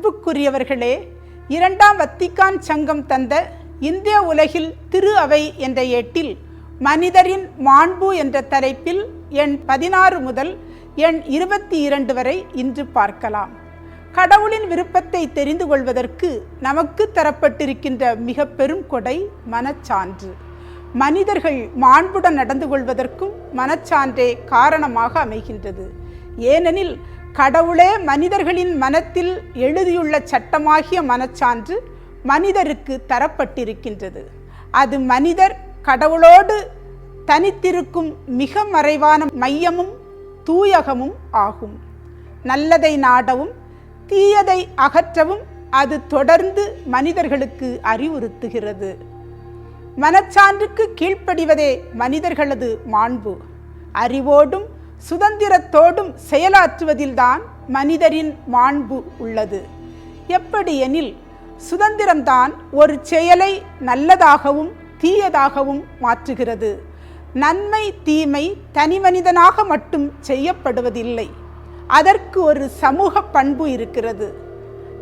அன்புக்குரியவர்களே இரண்டாம் வத்திக்கான் சங்கம் தந்த இந்திய உலகில் திரு அவை என்ற ஏட்டில் மனிதரின் மாண்பு என்ற தலைப்பில் எண் பதினாறு முதல் எண் இருபத்தி இரண்டு வரை இன்று பார்க்கலாம். கடவுளின் விருப்பத்தை தெரிந்து கொள்வதற்கு நமக்கு தரப்பட்டிருக்கின்ற மிக பெரும் கொடை மனச்சான்று. மனிதர்கள் மாண்புடன் நடந்து கொள்வதற்கும் மனச்சான்றே காரணமாக அமைகின்றது. ஏனெனில் கடவுளே மனிதர்களின் மனத்தில் எழுதியுள்ள சட்டமாகிய மனச்சான்று மனிதருக்கு தரப்பட்டிருக்கின்றது. அது மனிதர் கடவுளோடு தனித்திருக்கும் மிக மறைவான மையமும் தூயகமும் ஆகும். நல்லதை நாடவும் தீயதை அகற்றவும் அது தொடர்ந்து மனிதர்களுக்கு அறிவுறுத்துகிறது. மனச்சான்றுக்கு கீழ்ப்படிவதே மனிதர்களது மாண்பு. அறிவோடும் சுதந்திரத்தோடும் செயலாற்றுவதில்தான் மனிதரின் மாண்பு உள்ளது. எப்படி எனில் சுதந்திரம்தான் ஒரு செயலை நல்லதாகவும் தீயதாகவும் மாற்றுகிறது. நன்மை தீமை தனிமனிதனாக மட்டும் செய்யப்படுவதில்லை. அதற்கு ஒரு சமூக பண்பு இருக்கிறது.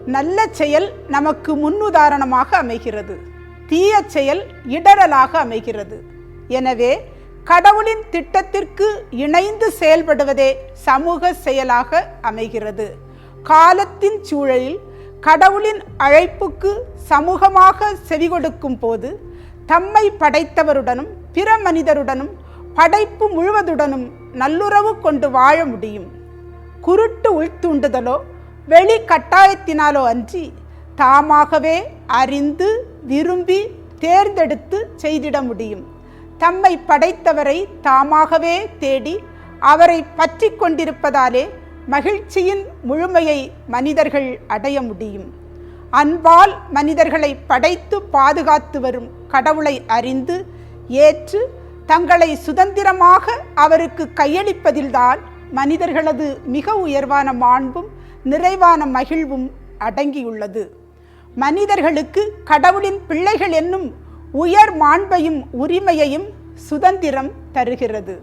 நல்ல செயல் நமக்கு முன்னுதாரணமாக அமைகிறது. தீய செயல் இடரலாக அமைகிறது. எனவே கடவுளின் திட்டத்திற்கு இணைந்து செயல்படுவதே சமூக செயலாக அமைகிறது. காலத்தின் சூழலில் கடவுளின் அழைப்புக்கு சமூகமாக செவிகொடுக்கும் போது தம்மை படைத்தவருடனும் பிற மனிதருடனும் படைப்பு முழுவதுடனும் நல்லுறவு கொண்டு வாழ முடியும். குருட்டு உள்தூண்டுதலோ வெளி கட்டாயத்தினாலோ அன்றி தாமாகவே அறிந்து விரும்பி தேர்ந்தெடுத்து செய்திட முடியும். தம்மை படைத்தவரை தாமாகவே தேடி அவரை பற்றி கொண்டிருப்பதாலே மகிழ்ச்சியின் முழுமையை மனிதர்கள் அடைய முடியும். அன்பால் மனிதர்களை படைத்து பாதுகாத்து வரும் கடவுளை அறிந்து ஏற்று தங்களை சுதந்திரமாக அவருக்கு கையளிப்பதில்தான் மனிதர்களது மிக உயர்வான மாண்பும் நிறைவான மகிழ்வும் அடங்கியுள்ளது. மனிதர்களுக்கு கடவுளின் பிள்ளைகள் என்னும் உயர் மாண்பையும் உரிமையையும் சுதந்திரம் தருகிறது.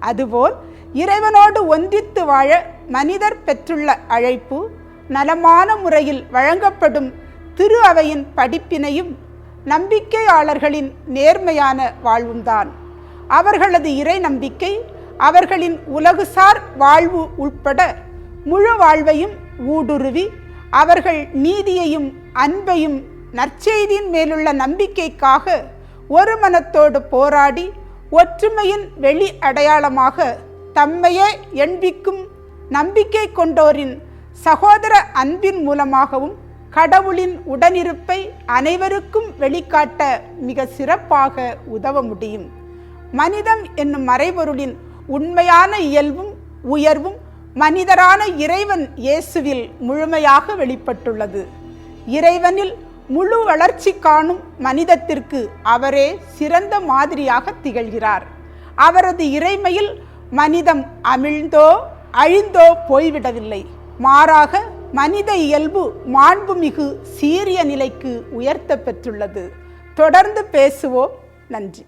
அதுபோல் இறைவனோடு ஒன்றித்து வாழ மனிதர் பெற்றுள்ள அழைப்பு நலமான முறையில் வழங்கப்படும் திரு அவையின் படிப்பினையும் நம்பிக்கையாளர்களின் நேர்மையான வாழ்வும்தான் அவர்களது இறை நம்பிக்கை அவர்களின் உலகுசார் வாழ்வு உட்பட முழு வாழ்வையும் ஊடுருவி அவர்கள் நீதியையும் அன்பையும் நற்செய்தியின் மேலுள்ள நம்பிக்கைக்காக ஒரு மனத்தோடு போராடி ஒற்றுமையின் வெளி அடையாளமாக தம்மையே எண்பிக்கும் நம்பிக்கை கொண்டோரின் சகோதர அன்பின் மூலமாகவும் கடவுளின் உடனிருப்பை அனைவருக்கும் வெளிக்காட்ட மிக சிறப்பாக உதவ முடியும். மனிதம் என்னும் மறைபொருளின் உண்மையான இயல்பும் உயர்வும் மனிதரான இறைவன் இயேசுவில் முழுமையாக வெளிப்பட்டுள்ளது. இறைவனில் முழு வளர்ச்சி காணும் மனிதத்திற்கு அவரே சிறந்த மாதிரியாக திகழ்கிறார். அவரது இறைமையில் மனிதம் அமிழ்ந்தோ அழிந்தோ போய்விடவில்லை. மாறாக மனித இயல்பு மாண்புமிகு சீரிய நிலைக்கு உயர்த்த பெற்றுள்ளது. தொடர்ந்து பேசுவோம். நன்றி.